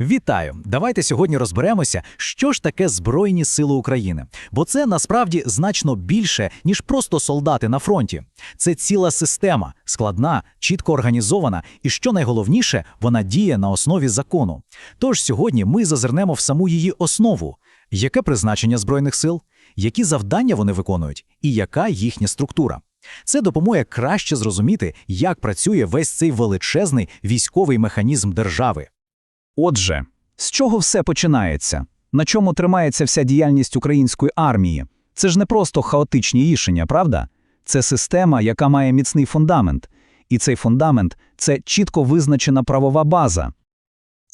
Вітаю! Давайте сьогодні розберемося, що ж таке Збройні Сили України. Бо це насправді значно більше, ніж просто солдати на фронті. Це ціла система, складна, чітко організована, і що найголовніше, вона діє на основі закону. Тож сьогодні ми зазирнемо в саму її основу: яке призначення Збройних сил, які завдання вони виконують, і яка їхня структура. Це допоможе краще зрозуміти, як працює весь цей величезний військовий механізм держави. Отже, з чого все починається? На чому тримається вся діяльність української армії? Це ж не просто хаотичні рішення, правда? Це система, яка має міцний фундамент. І цей фундамент це чітко визначена правова база.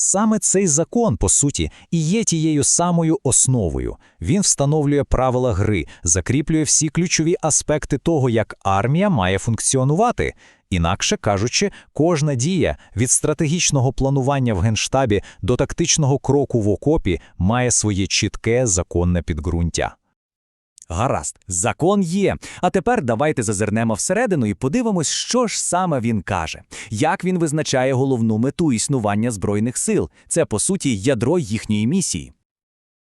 Саме цей закон, по суті, і є тією самою основою. Він встановлює правила гри, закріплює всі ключові аспекти того, як армія має функціонувати. Інакше кажучи, кожна дія від стратегічного планування в генштабі до тактичного кроку в окопі має своє чітке законне підґрунтя. Гаразд, закон є. А тепер давайте зазирнемо всередину і подивимось, що ж саме він каже, як він визначає головну мету існування збройних сил. Це по суті ядро їхньої місії.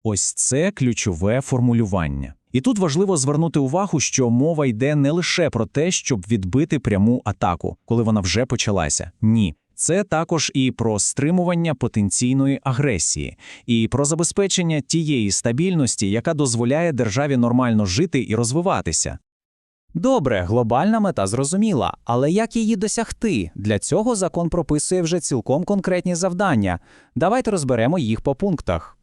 Ось це ключове формулювання. І тут важливо звернути увагу, що мова йде не лише про те, щоб відбити пряму атаку, коли вона вже почалася. Ні. Це також і про стримування потенційної агресії, і про забезпечення тієї стабільності, яка дозволяє державі нормально жити і розвиватися. Добре, глобальна мета зрозуміла, але як її досягти? Для цього закон прописує вже цілком конкретні завдання. Давайте розберемо їх по пунктах.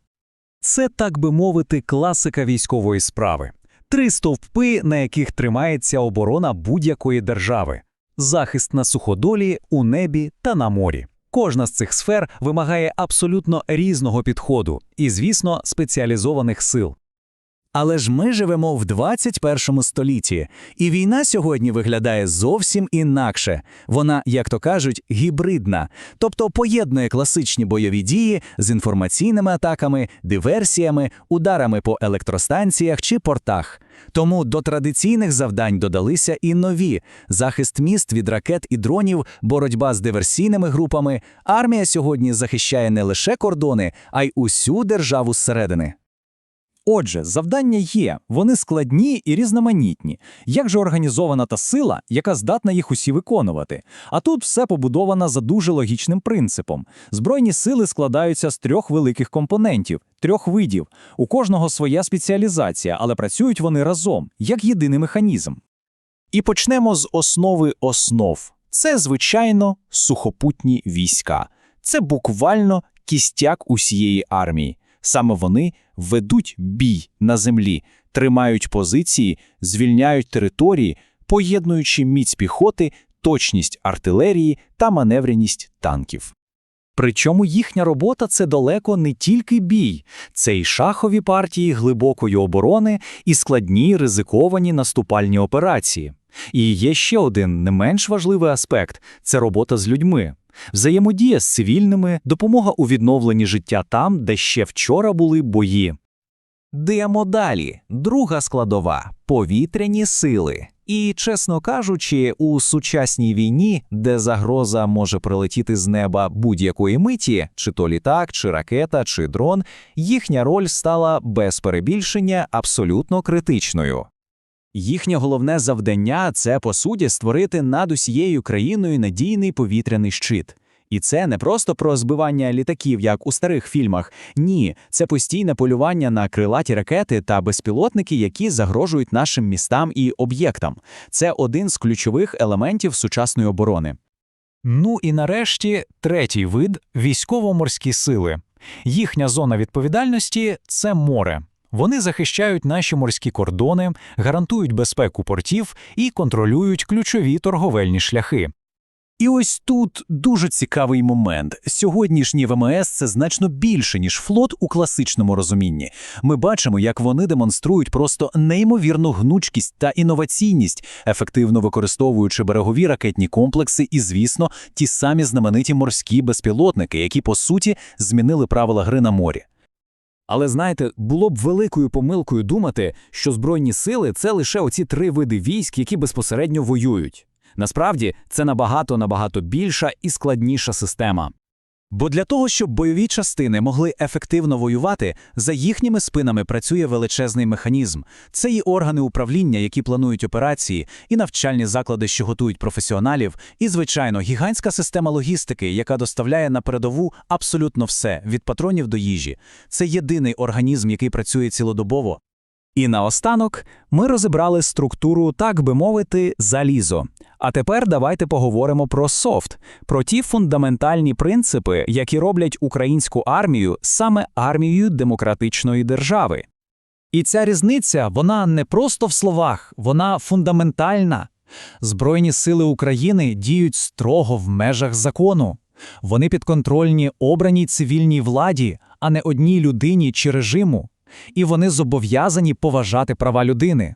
Це, так би мовити, класика військової справи. Три стовпи, на яких тримається оборона будь-якої держави: захист на суходолі, у небі та на морі. Кожна з цих сфер вимагає абсолютно різного підходу і, звісно, спеціалізованих сил. Але ж ми живемо в 21 столітті, і війна сьогодні виглядає зовсім інакше. Вона, як то кажуть, гібридна, тобто поєднує класичні бойові дії з інформаційними атаками, диверсіями, ударами по електростанціях чи портах. Тому до традиційних завдань додалися і нові: захист міст від ракет і дронів, боротьба з диверсійними групами. Армія сьогодні захищає не лише кордони, а й усю державу зсередини. Отже, завдання є, вони складні і різноманітні. Як же організована та сила, яка здатна їх усі виконувати? А тут все побудовано за дуже логічним принципом. Збройні сили складаються з трьох великих компонентів, трьох видів. У кожного своя спеціалізація, але працюють вони разом, як єдиний механізм. І почнемо з основи основ. Це, звичайно, сухопутні війська. Це буквально кістяк усієї армії. Саме вони ведуть бій на землі, тримають позиції, звільняють території, поєднуючи міць піхоти, точність артилерії та маневреність танків. Причому їхня робота це далеко не тільки бій, це й шахові партії глибокої оборони і складні ризиковані наступальні операції. І є ще один не менш важливий аспект це робота з людьми. Взаємодія з цивільними, допомога у відновленні життя там, де ще вчора були бої. Демо далі. Друга складова повітряні сили. І, чесно кажучи, у сучасній війні, де загроза може прилетіти з неба будь-якої миті, чи то літак, чи ракета, чи дрон, їхня роль стала без перебільшення абсолютно критичною. Їхнє головне завдання це по суті створити над усією країною надійний повітряний щит. І це не просто про збивання літаків, як у старих фільмах. Ні, це постійне полювання на крилаті ракети та безпілотники, які загрожують нашим містам і об'єктам. Це один з ключових елементів сучасної оборони. Ну і нарешті третій вид військово-морські сили. Їхня зона відповідальності це море. Вони захищають наші морські кордони, гарантують безпеку портів і контролюють ключові торговельні шляхи. І ось тут дуже цікавий момент. Сьогоднішній ВМС це значно більше, ніж флот у класичному розумінні. Ми бачимо, як вони демонструють просто неймовірну гнучкість та інноваційність, ефективно використовуючи берегові ракетні комплекси і, звісно, ті самі знамениті морські безпілотники, які по суті змінили правила гри на морі. Але знаєте, було б великою помилкою думати, що збройні сили це лише оці три види військ, які безпосередньо воюють. Насправді це набагато набагато більша і складніша система. Бо для того, щоб бойові частини могли ефективно воювати, за їхніми спинами працює величезний механізм. Це і органи управління, які планують операції, і навчальні заклади, що готують професіоналів, і, звичайно, гігантська система логістики, яка доставляє на передову абсолютно все від патронів до їжі. Це єдиний організм, який працює цілодобово. І наостанок ми розібрали структуру, так би мовити, залізо. А тепер давайте поговоримо про софт, про ті фундаментальні принципи, які роблять українську армію саме армією демократичної держави. І ця різниця, вона не просто в словах, вона фундаментальна. Збройні сили України діють строго в межах закону. Вони підконтрольні обраній цивільній владі, а не одній людині чи режиму і вони зобов'язані поважати права людини.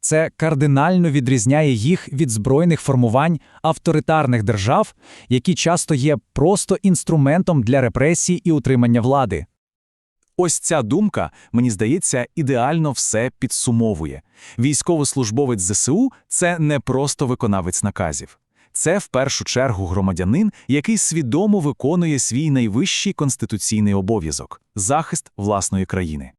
Це кардинально відрізняє їх від збройних формувань авторитарних держав, які часто є просто інструментом для репресій і утримання влади. Ось ця думка, мені здається, ідеально все підсумовує. Військовослужбовець ЗСУ – це не просто виконавець наказів. Це в першу чергу громадянин, який свідомо виконує свій найвищий конституційний обов'язок – захист власної країни.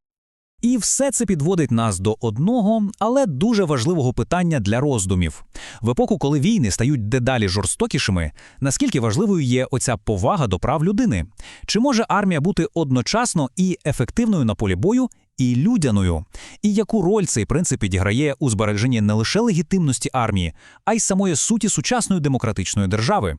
І все це підводить нас до одного, але дуже важливого питання для роздумів. В епоху, коли війни стають дедалі жорстокішими, наскільки важливою є оця повага до прав людини? Чи може армія бути одночасно і ефективною на полі бою, і людяною? І яку роль цей принцип відіграє у збереженні не лише легітимності армії, а й самої суті сучасної демократичної держави?